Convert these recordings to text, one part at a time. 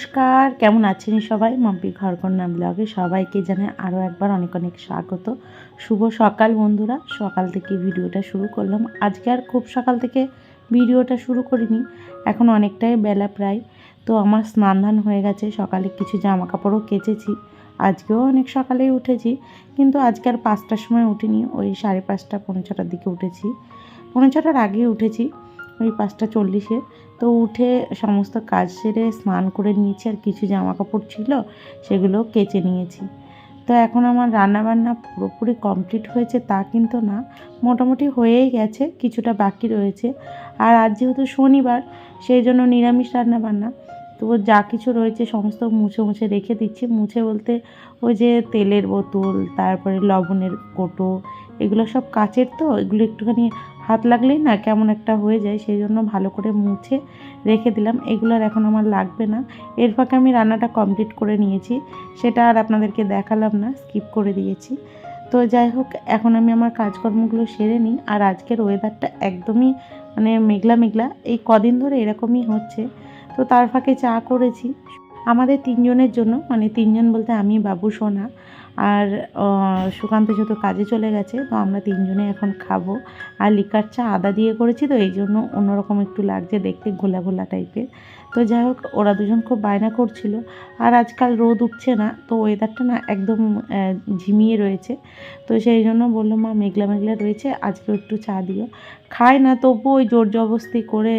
নমস্কার, কেমন আছেন সবাই? মাম্পি ঘরকন্যা ব্লগে সবাইকে জানে আরও একবার অনেক অনেক স্বাগত। শুভ সকাল বন্ধুরা, সকাল থেকে ভিডিওটা শুরু করলাম। আজকে আর খুব সকাল থেকে ভিডিওটা শুরু করিনি, এখন অনেকটাই বেলা প্রায়। তো আমার স্নান ধান হয়ে গেছে, সকালে কিছু জামা কাপড়ও কেচেছি। আজকেও অনেক সকালেই উঠেছি, কিন্তু আজকে আর পাঁচটার সময় উঠিনি, ওই সাড়ে পাঁচটা, পৌনে ছটার দিকে উঠেছি। পৌনে ছটার আগে উঠেছি, ওই পাঁচটা চল্লিশে। তো উঠে সমস্ত কাজ সেরে স্নান করে নিয়েছি, আর কিছু জামা কাপড় ছিল সেগুলো কেচে নিয়েছি। তো এখন আমার রান্নাবান্না পুরোপুরি কমপ্লিট হয়েছে, তা কিন্তু না, মোটামুটি হয়েই গেছে, কিছুটা বাকি রয়েছে। আর আজ যেহেতু শনিবার, সেই জন্য নিরামিষ রান্নাবান্না। তো যা কিছু রয়েছে সমস্ত মুছে মুছে রেখে দিচ্ছি। মুছে বলতে ওই যে তেলের বোতল, তারপরে লবণের কোটো, এগুলো সব কাচের তো, এগুলো একটুখানি হাত লাগলেই না কেমন একটা হয়ে যায়, সেই জন্য ভালো করে মুছে রেখে দিলাম। এগুলো আর এখন আমার লাগবে না। এর ফাঁকে আমি রান্নাটা কমপ্লিট করে নিয়েছি। সেটা আর আপনাদেরকে দেখালাম না, স্কিপ করে দিয়েছি। তো যাই হোক, এখন আমি আমার কাজকর্মগুলো সেরে নিই। আর আজকের ওয়েদারটা একদমই মানে মেঘলা মেঘলা, এই কদিন ধরে এরকমই হচ্ছে। তো তার ফাঁকে চা করেছি। আমাদের তিনজনের জন্য মানে তিনজন বলতে আমি, বাবু, সোনা। আর সুকান্ত যেহেতু কাজে চলে গেছে, তো আমরা তিনজনে এখন খাব। আর লিকার চা আদা দিয়ে করেছি, তো এই জন্য অন্যরকম একটু লাগছে দেখতে ঘোলা ঘোলা টাইপের। তো যাই হোক, ওরা দুজন খুব বায়না করছিল। আর আজকাল রোদ উঠছে না, তো ওয়েদারটা না একদম ঝিমিয়ে রয়েছে। তো সেই জন্য বলল, মা, মেঘলা মেঘলা রয়েছে, আজকেও একটু চা দিও। খায় না, তবুও ওই জোর জবস্তি করে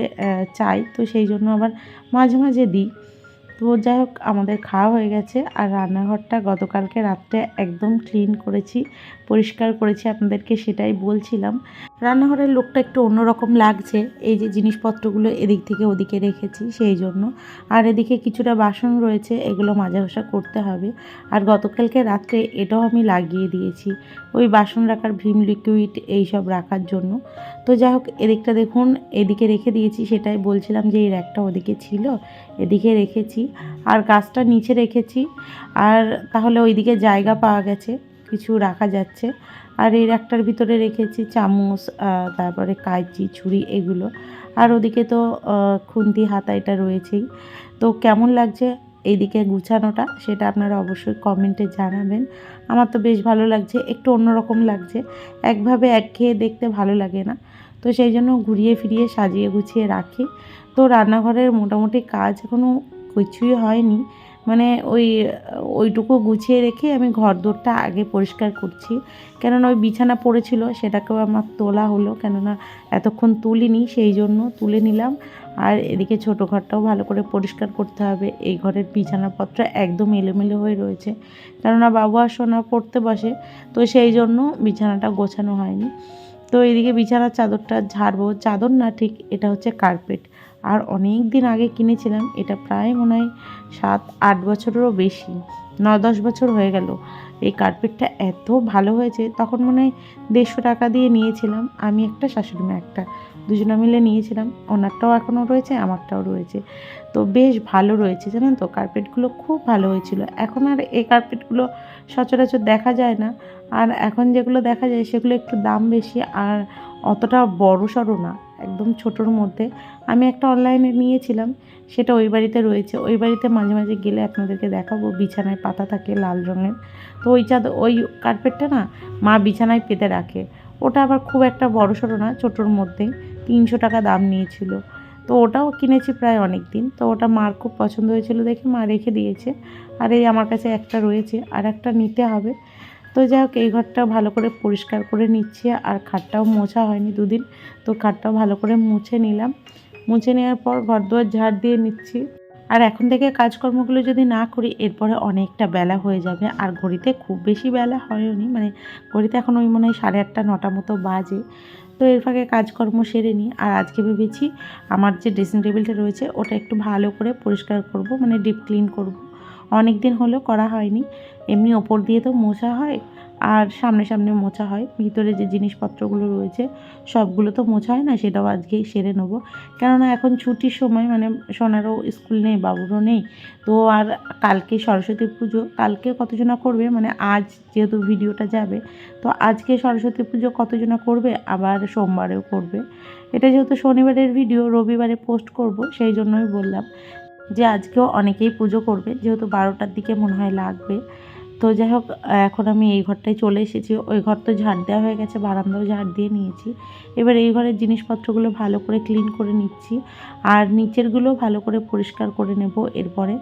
চাই তো সেই জন্য আবার মাঝে মাঝে দিই। তো যাই হোক, আমাদের খাওয়া হয়ে গেছে আর রান্নাঘরটা গতকালকে রাত্রে একদম ক্লিন করেছি, পরিষ্কার করেছি, আপনাদেরকে সেটাই বলছিলাম। রান্নাঘরের লোকটা একটু অন্যরকম লাগছে। এই যে জিনিসপত্রগুলো এদিক থেকে ওদিকে রেখেছি সেই জন্য। আর এদিকে কিছুটা বাসন রয়েছে, এগুলো মাজা ঘষা করতে হবে। আর গতকালকে রাত্রে এটাও আমি লাগিয়ে দিয়েছি। ওই বাসন রাখার ভীম লিকুইড এইসব রাখার জন্য। তো যাই হোক, এদিকটা দেখুন, এদিকে রেখে দিয়েছি সেটাই বলছিলাম যে এই র্যাকটা ওদিকে ছিল, এদিকে রেখেছি। আর গাছটা নিচে রেখেছি। আর তাহলে ওইদিকে জায়গা পাওয়া গেছে। কিছু রাখা যাচ্ছে। আর এই একটার ভিতরে রেখেছি চামচ তারপরে কাঁচি, ছুরি এগুলো। আর ওদিকে তো খুন্তি, হাতা এটা রয়েছেই। তো কেমন লাগছে এইদিকে গুছানোটা সেটা আপনারা অবশ্যই কমেন্টে জানাবেন। আমার তো বেশ ভালো লাগছে, একটু অন্যরকম লাগছে। একভাবে একঘেয়ে দেখতে ভালো লাগে না। তো সেই জন্য ঘুরিয়ে ফিরিয়ে সাজিয়ে গুছিয়ে রাখি। তো রান্নাঘরের মোটামুটি কাজ এখনও কিছুই হয়নি। মানে ওই, ওইটুকু গুছিয়ে রেখে আমি ঘর দোরটা আগে পরিষ্কার করছি। কেননা ওই বিছানা পড়েছিল, সেটাকেও আমার তোলা হলো, কেননা এতক্ষণ তুলিনি, সেই জন্য তুলে নিলাম। আর এদিকে ছোটো ঘরটাও ভালো করে পরিষ্কার করতে হবে। এই ঘরের বিছানাপত্র একদম এলোমেলো হয়ে রয়েছে। কেননা বাবু আর সোনা পড়তে বসে, তো সেই জন্য বিছানাটা গোছানো হয়নি। তো এদিকে বিছানার চাদরটা ঝাড়বো। চাদর না, ঠিক এটা হচ্ছে কার্পেট আর অনেক দিন আগে কিনেছিলাম, এটা প্রায় মনে হয় সাত, আট বছরেরও বেশি ন দশ বছর হয়ে গেল। এই কার্পেটটা এত ভালো হয়েছে, তখন মনে হয় দেড়শো টাকা দিয়ে নিয়েছিলাম। আমি একটা, শাশুড়ি মা একটা, দুজনে মিলে নিয়েছিলাম। ওনারটাও এখনও রয়েছে, আমারটাও রয়েছে। তো বেশ ভালো রয়েছে, জানেন তো? কার্পেটগুলো খুব ভালো হয়েছিল। এখন আর এই কার্পেটগুলো সচরাচর দেখা যায় না। আর এখন যেগুলো দেখা যায়, সেগুলো একটু দাম বেশি, আর অতটা বড় সড়ো না। একদম ছোটোর মধ্যে। আমি একটা অনলাইনে নিয়েছিলাম, সেটা ওই বাড়িতে রয়েছে। ওই বাড়িতে মাঝে মাঝে গেলে আপনাদেরকে দেখাবো, বিছানায় পাতা থাকে লাল রঙের। তো ওই চাঁদ ওই কার্পেটটা না মা বিছানায় পেতে রাখে। ওটা আবার খুব একটা বড় সড়ো না, ছোটোর মধ্যেই তিনশো টাকা দাম নিয়েছিল। তো ওটাও কিনেছি প্রায় অনেক দিন তো ওটা মার খুব পছন্দ হয়েছিল দেখে মা রেখে দিয়েছে। আর এই আমার কাছে একটা রয়েছে, আর একটা নিতে হবে। তো যাই হোক এই ঘরটা ভালো করে পরিষ্কার করে নিচ্ছি, আর খাটটাও মোছা হয়নি দুদিন, তো খাটটাও ভালো করে মুছে নিলাম। মুছে নেওয়ার পর ঘর দুয়ার ঝাড় দিয়ে নিচ্ছি। আর এখন থেকে কাজকর্মগুলো যদি না করি, এরপরে অনেকটা বেলা হয়ে যাবে, আর ঘড়িতে খুব বেশি বেলা হয়নি মানে ঘড়িতে এখন ওই মনে হয় সাড়ে আটটা, নটা মতো বাজে। তো এর ফাঁকে কাজকর্ম সেরে নিই, আর আজকে ভেবেছি আমার যে ড্রেসিং টেবিলটা রয়েছে, ওটা একটু ভালো করে পরিষ্কার করব মানে ডিপ ক্লিন করব। অনেক দিন হলেও করা হয়নি। এমনি ওপর দিয়ে তো মোছা হয় আর সামনে সামনে মোছা হয়। ভিতরে যে জিনিসপত্রগুলো রয়েছে, সবগুলো তো মোছা হয় না, সেটাও আজকেই সেরে নেব। কেননা এখন ছুটির সময় মানে সোনারও স্কুল নেই, বাবুরও নেই। তো আর কালকে সরস্বতী পুজো, কালকে কতজনা করবে? মানে আজ যেহেতু ভিডিওটা যাবে, তো আজকে সরস্বতী পুজো কতজনা করবে? আবার সোমবারেও করবে। এটা যেহেতু শনিবারের ভিডিও, রবিবারে পোস্ট করব, সেই জন্যই বললাম। যে আজকেও অনেকেই পুজো করবে, যেহেতু বারোটার দিকে মনে হয় লাগবে। তো যাই হোক, এখন আমি এই ঘরটায় চলে এসেছি। ওই ঘর তো ঝাড় দেওয়া হয়ে গেছে, বারান্দাও ঝাড় দিয়ে নিয়েছি। এবার এই ঘরের জিনিসপত্রগুলো ভালো করে ক্লিন করে নিচ্ছি। আর নিচেরগুলো ভালো করে পরিষ্কার করে নেব এরপরে।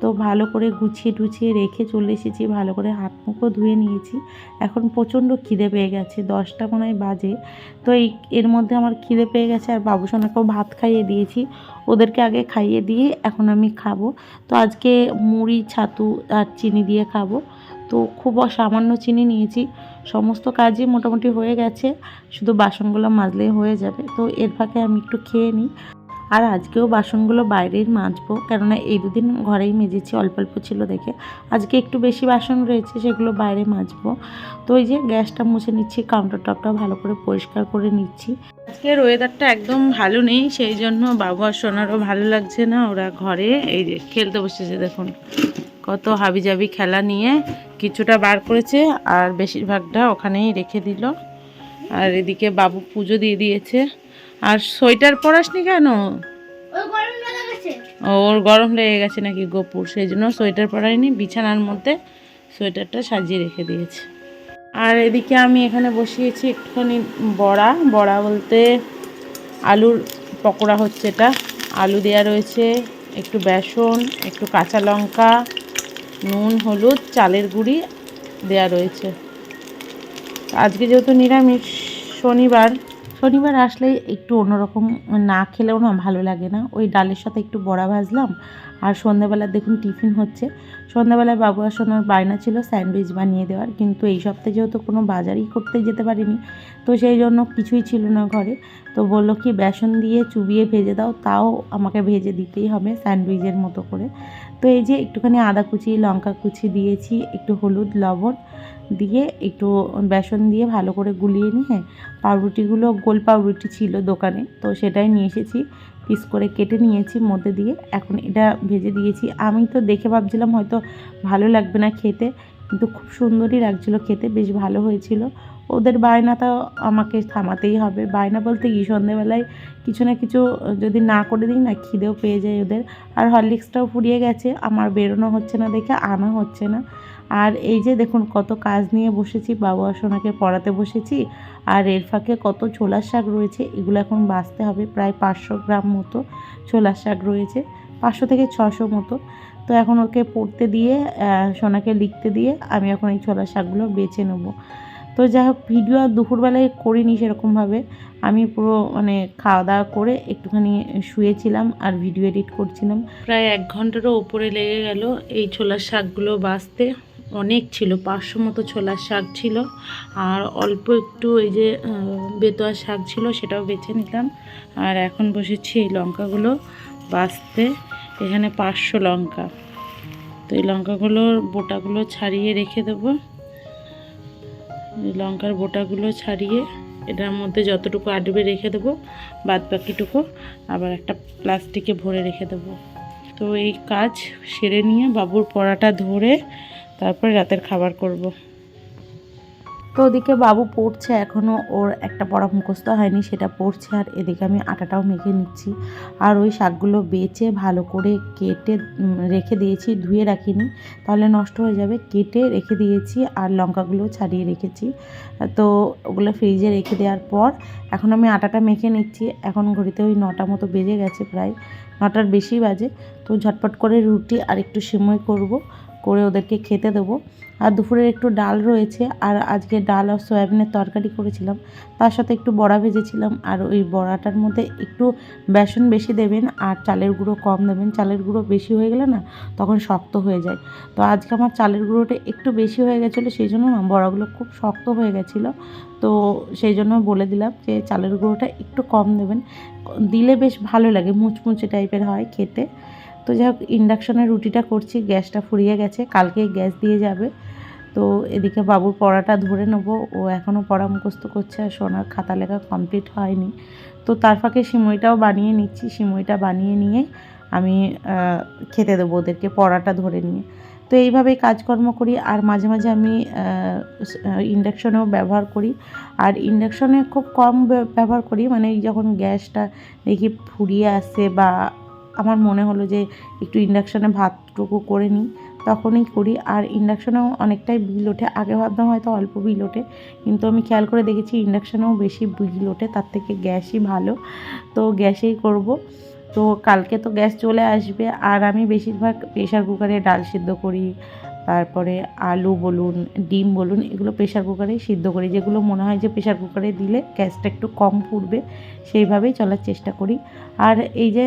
তো ভালো করে গুছিয়ে টুছিয়ে রেখে চলে এসেছি, ভালো করে হাত মুখও ধুয়ে নিয়েছি। এখন প্রচণ্ড খিদে পেয়ে গেছে, দশটা মনে হয় বাজে। তো এই, এর মধ্যে আমার খিদে পেয়ে গেছে আর বাবুসোনাকেও ভাত খাইয়ে দিয়েছি। ওদেরকে আগে খাইয়ে দিয়ে এখন আমি খাব। তো আজকে মুড়ি, ছাতু আর চিনি দিয়ে খাব। তো খুব সামান্য চিনি নিয়েছি, সমস্ত কাজই মোটামুটি হয়ে গেছে, শুধু বাসনগুলো মাজলেই হয়ে যাবে। তো এর ফাঁকে আমি একটু খেয়ে নিই। আর আজকেও বাসনগুলো বাইরেই মাজবো, কেননা এই দুদিন ঘরেই মেজেছি, অল্প অল্প ছিল দেখে। আজকে একটু বেশি বাসন রয়েছে, সেগুলো বাইরে মাজবো। তো ওই যে গ্যাসটা মুছে নিচ্ছি কাউন্টার টপটা ভালো করে পরিষ্কার করে নিচ্ছি। আজকের ওয়েদারটা একদম ভালো নেই, সেই জন্য বাবু আর সোনারও ভালো লাগছে না, ওরা ঘরে, এই যে খেলতে বসেছে দেখুন। কত হাবিজাবি খেলা নিয়ে কিছুটা বার করেছে, আর বেশিরভাগটা ওখানেই রেখে দিল। আর এদিকে বাবু পুজো দিয়ে দিয়েছে। আর সোয়েটার পরাসনি কেন? ওর গরম লেগে গেছে নাকি গোপুর? সেই জন্য সোয়েটার পরাইনি বিছানার মধ্যে সোয়েটারটা সাজিয়ে রেখে দিয়েছে। আর এদিকে আমি এখানে বসিয়েছি একটুখানি বড়া। বড়া বলতে আলুর পকোড়া হচ্ছে এটা। আলু দেওয়া রয়েছে একটু বেসন একটু কাঁচা লঙ্কা নুন হলুদ চালের গুঁড়ি দেয়া রয়েছে। আজকে যেহেতু নিরামিষ শনিবার শনিবার আসলে একটু অন্যরকম না খেলেও না ভালো লাগে না। ওই ডালের সাথে একটু বড়া ভাজলাম আর সন্ধ্যাবেলা দেখুন টিফিন হচ্ছে। সন্ধ্যাবেলায় বাবু আর সোনার বায়না ছিল স্যান্ডউইচ বানিয়ে দেওয়ার কিন্তু এই সপ্তাহে যেহেতু কোনো বাজারই করতে যেতে পারিনি, তো সেই জন্য কিছুই ছিল না ঘরে। তো বলল কি, বেসন দিয়ে চুবিয়ে ভেজে দাও, তাও আমাকে ভেজে দিতেই হবে স্যান্ডউইচের মতো করে। তো এই যে একটুখানি আদা কুচি, লঙ্কা কুচি দিয়েছি, একটু হলুদ, লবণ দিয়ে একটু বেসন দিয়ে ভালো করে গুলিয়ে নিয়ে পাউরুটিগুলো, গোল পাউরুটি ছিল দোকানে, তো সেটাই নিয়ে এসেছি। পিস করে কেটে নিয়েছি মধ্যে দিয়ে। এখন এটা ভেজে দিয়েছি। আমি তো দেখে ভাবছিলাম হয়তো ভালো লাগবে না খেতে, কিন্তু খুব সুন্দরই লাগছিল খেতে, বেশ ভালো হয়েছিল। ওদের বায়না তো আমাকে থামাতেই হবে। বায়না বলতে কি? সন্ধেবেলায় কিছু না কিছু যদি না করে দিই না, খিদেও পেয়ে যায় ওদের। আর হরলিক্সটাও ফুরিয়ে গেছে। আমার বেরোনো হচ্ছে না দেখে, আনা হচ্ছে না। আর এই যে দেখুন কত কাজ নিয়ে বসেছি, বাবা সোনাকে পড়াতে বসেছি, আর এর ফাঁকে কত ছোলার শাক রয়েছে, এগুলো এখন বাঁচতে হবে, প্রায় পাঁচশো গ্রাম মতো ছোলার শাক রয়েছে, পাঁচশো থেকে ছশো মতো। তো এখন ওকে পড়তে দিয়ে সোনাকে লিখতে দিয়ে আমি এখন এই ছোলার শাকগুলো বেছে নেব। তো যাই হোক, ভিডিও দুপুরবেলায় করিনি সেরকমভাবে, আমি পুরো মানে খাওয়া দাওয়া করে একটুখানি শুয়েছিলাম আর ভিডিও এডিট করছিলাম। প্রায় এক ঘন্টারও উপরে লেগে গেল এই ছোলার শাকগুলো বাঁচতে। অনেক ছিল, পাঁচশো মতো ছোলার শাক ছিল আর অল্প একটু এই যে বেতোয়া শাক ছিল সেটাও বেছে নিলাম আর এখন বসেছি এই লঙ্কাগুলো বাঁচতে, এখানে পাঁচশো লঙ্কা। তো এই লঙ্কাগুলোর বোটাগুলো ছাড়িয়ে রেখে দেবো। লঙ্কার বোটাগুলো ছাড়িয়ে এটার মধ্যে যতটুকু আটবে রেখে দেবো, বাদ বাকিটুকু আবার একটা প্লাস্টিকে ভরে রেখে দেবো। তো এই কাজ সেরে নিয়ে বাবুর পড়াটা ধরে তারপরে রাতের খাবার করব। তো ওদিকে বাবু পড়ছে এখনও ওর একটা পড়া মুখস্থ হয়নি, সেটা পড়ছে আর এদিকে আমি আটাটাও মেখে নিচ্ছি। আর ওই শাকগুলো বেচে ভালো করে কেটে রেখে দিয়েছি, ধুয়ে রাখিনি। তাহলে নষ্ট হয়ে যাবে। কেটে রেখে দিয়েছি আর লঙ্কাগুলো ছাড়িয়ে রেখেছি। তো ওগুলো ফ্রিজে রেখে দেওয়ার পর এখন আমি আটাটা মেখে নিচ্ছি। এখন ঘড়িতে ওই নটা মতো বেজে গেছে প্রায়, নটার বেশি বাজে। তো ঝটপট করে রুটি আর একটু সিমই করব। করে ওদেরকে খেতে দেবো। আর দুপুরের একটু ডাল রয়েছে, আর আজকে ডাল আর সয়াবিনের তরকারি করেছিলাম। তার সাথে একটু বড়া ভেজেছিলাম, আর ওই বড়াটার মধ্যে একটু বেসন বেশি দেবেন, আর চালের গুঁড়ো কম দেবেন। চালের গুঁড়ো বেশি হয়ে গেলে না তখন শক্ত হয়ে যায়। তো আজকে আমার চালের গুঁড়োটা একটু বেশি হয়ে গেছিল, সেই জন্য না বড়াগুলো খুব শক্ত হয়ে গেছিল। তো সেই জন্য বলে দিলাম যে চালের গুঁড়োটা একটু কম দেবেন। দিলে বেশ ভালো লাগে, মুচমুচে টাইপের হয় খেতে। তো যাই হোক ইন্ডাকশনে রুটিটা করছি, গ্যাসটা ফুরিয়ে গেছে, কালকে গ্যাস দিয়ে যাবে। তো এদিকে বাবুর পড়াটা ধরে নেব, ও এখনও পড়া মুখস্থ করছে আর সোনার খাতা লেখা কমপ্লিট হয়নি। তো তার ফাঁকে সিমইটাও বানিয়ে নিচ্ছি, সিমইটা বানিয়ে নিয়ে আমি খেতে দেবো ওদেরকে পড়াটা ধরে নিয়ে। তো এইভাবেই কাজকর্ম করি, আর মাঝে মাঝে আমি ইন্ডাকশনেও ব্যবহার করি। আর ইন্ডাকশনে খুব কম ব্য- ব্যবহার করি মানে যখন গ্যাসটা দেখি ফুরিয়ে আসে বা আমার মনে হলো যে একটু ইন্ডাকশানে ভাতটুকু করে নিই, তখনই করি। আর ইন্ডাকশানেও অনেকটাই বিল ওঠে। আগে ভাবতাম হয়তো অল্প বিল ওঠে, কিন্তু আমি খেয়াল করে দেখেছি ইন্ডাকশানেও বেশি বিল ওঠে। তার থেকে গ্যাসই ভালো। তো গ্যাসেই করব। তো কালকে তো গ্যাস চলে আসবে। আর আমি বেশিরভাগ প্রেশার কুকারে ডাল সিদ্ধ করি। তারপরে আলু বলুন, ডিম বলুন, এগুলো প্রেশার কুকারেই সিদ্ধ করি। যেগুলো মনে হয় যে প্রেশার কুকারে দিলে গ্যাসটা একটু কম ফুটবে, সেইভাবেই চলার চেষ্টা করি। আর এই যে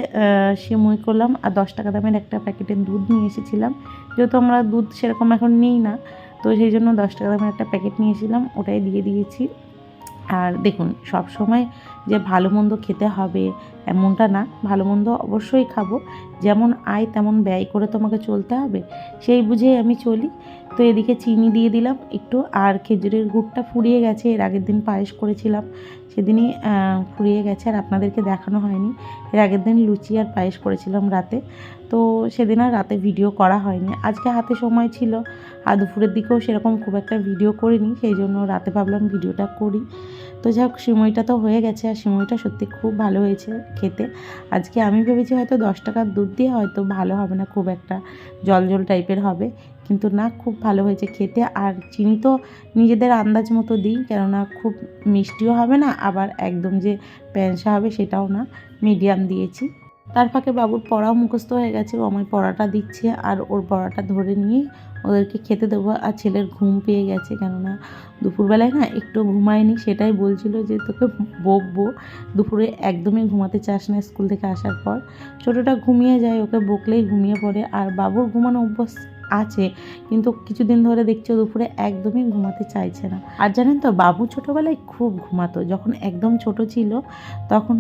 সিমুই করলাম, আর দশ টাকা দামের একটা প্যাকেটের দুধ নিয়ে এসেছিলাম। যেহেতু আমরা দুধ সেরকম এখন নিই না, তো সেই জন্য দশ টাকা দামের একটা প্যাকেট নিয়েছিলাম ওটাই দিয়ে দিয়েছি। আর দেখুন, সব সময় যে ভালো মন্দ খেতে হবে এমনটা না। ভালো মন্দ অবশ্যই খাব। যেমন আয়, তেমন ব্যয় করে তোমাকে চলতে হবে। সেই বুঝেই আমি চলি। তো এদিকে চিনি দিয়ে দিলাম, একটু, আর খেজুরের গুড়টা ফুরিয়ে গেছে, এর আগের দিন পায়েস করেছিলাম, সেদিনই ফুরিয়ে গেছে আর আপনাদেরকে দেখানো হয়নি, এর আগের দিন লুচি আর পায়েস করেছিলাম রাতে, তো সেদিন আর রাতে ভিডিও করা হয়নি, আজকে হাতে সময় ছিল, আর দুপুরের দিকেও সেরকম খুব একটা ভিডিও করিনি, সেই জন্য রাতে ভাবলাম ভিডিওটা করি, তো যাই হোক, সিমইটা তো হয়ে গেছে, আর সিমইটা সত্যি খুব ভালো হয়েছে খেতে, আজকে আমি ভেবেছি হয়তো দশ টাকার দুধ দিয়ে হয়তো ভালো হবে না, খুব একটা জল জল টাইপের হবে কিন্তু না, খুব ভালো হয়েছে খেতে। আর চিনি তো নিজেদের আন্দাজ মতো দিই, কেননা খুব মিষ্টিও হবে না, আবার একদম যে প্যাঁসা হবে সেটাও না, মিডিয়াম দিয়েছি। তার ফাঁকে বাবুর পড়াও মুখস্থ হয়ে গেছে, ও আমায় পড়াটা দিচ্ছে, আর ওর পড়াটা ধরে নিয়ে ওদেরকে খেতে দেবো, আর ছেলের ঘুম পেয়ে গেছে, কেননা দুপুরবেলায় না একটু ঘুমায়নি, সেটাই বলছিল যে তোকে বকবো। দুপুরে একদমই ঘুমাতে চাস না স্কুল থেকে আসার পর। ছোটোটা ঘুমিয়ে যায়, ওকে বকলেই ঘুমিয়ে পড়ে, আর বাবুর ঘুমানো অভ্যাস আছে, কিন্তু কিছুদিন ধরে দেখছি দুপুরে একদমই ঘুমাতে চাইছে না। আর জানেন তো, বাবু ছোটোবেলায় খুব ঘুমাতো। যখন একদম ছোট ছিল, তখন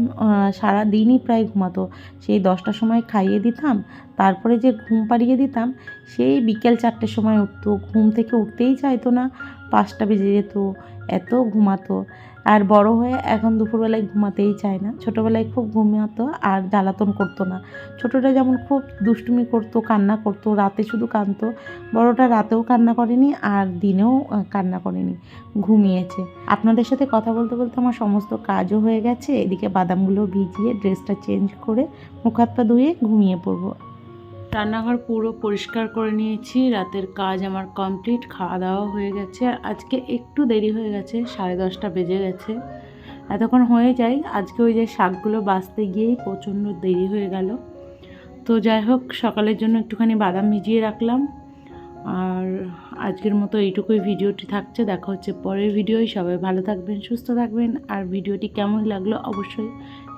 সারা দিনই প্রায় ঘুমাতো। সেই দশটার সময় খাইয়ে দিতাম, তারপরে যে ঘুম পাড়িয়ে দিতাম, সেই বিকেল চারটের সময় উঠতো। ঘুম থেকে উঠতেই চাইতো না, পাঁচটা বেজে যেত, এত ঘুমাতো। আর বড় হয়ে এখন দুপুরবেলায় ঘুমাতেই চায় না। ছোটোবেলায় খুব ঘুমাতো আর জ্বালাতন করতো না। ছোটোটা যেমন খুব দুষ্টুমি করতো, কান্না করতো, রাতে শুধু কাঁদতো, বড়টা রাতেও কান্না করেনি আর দিনেও কান্না করেনি, ঘুমিয়েছে। আপনাদের সাথে কথা বলতে বলতে আমার সমস্ত কাজও হয়ে গেছে। এদিকে বাদামগুলো ভিজিয়ে ড্রেসটা চেঞ্জ করে মুখ হাত পা ধুয়ে ঘুমিয়ে পড়ব। রান্নাঘর পুরো পরিষ্কার করে নিয়েছি, রাতের কাজ আমার কমপ্লিট খাওয়া দাওয়া হয়ে গেছে। আর আজকে একটু দেরি হয়ে গেছে, সাড়ে দশটা বেজে গেছে। এতক্ষণ হয়ে যায়, আজকে ওই যে শাকগুলো বাঁচতে গিয়েই প্রচণ্ড দেরি হয়ে গেল। তো যাই হোক, সকালের জন্য একটুখানি বাদাম ভিজিয়ে রাখলাম। আর আজকের মতো এইটুকুই ভিডিওটি থাকছে, দেখা হচ্ছে পরের ভিডিওই সবাই ভালো থাকবেন, সুস্থ থাকবেন। আর ভিডিওটি কেমন লাগল অবশ্যই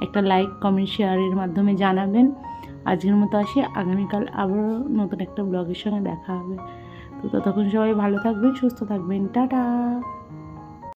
একটা লাইক কমেন্ট শেয়ারের মাধ্যমে জানাবেন। আজকের মতো আসি। আগামীকাল আবারও নতুন একটা ব্লগের সঙ্গে দেখা হবে। তো ততক্ষণ সবাই ভালো থাকবেন, সুস্থ থাকবেন। টাটা!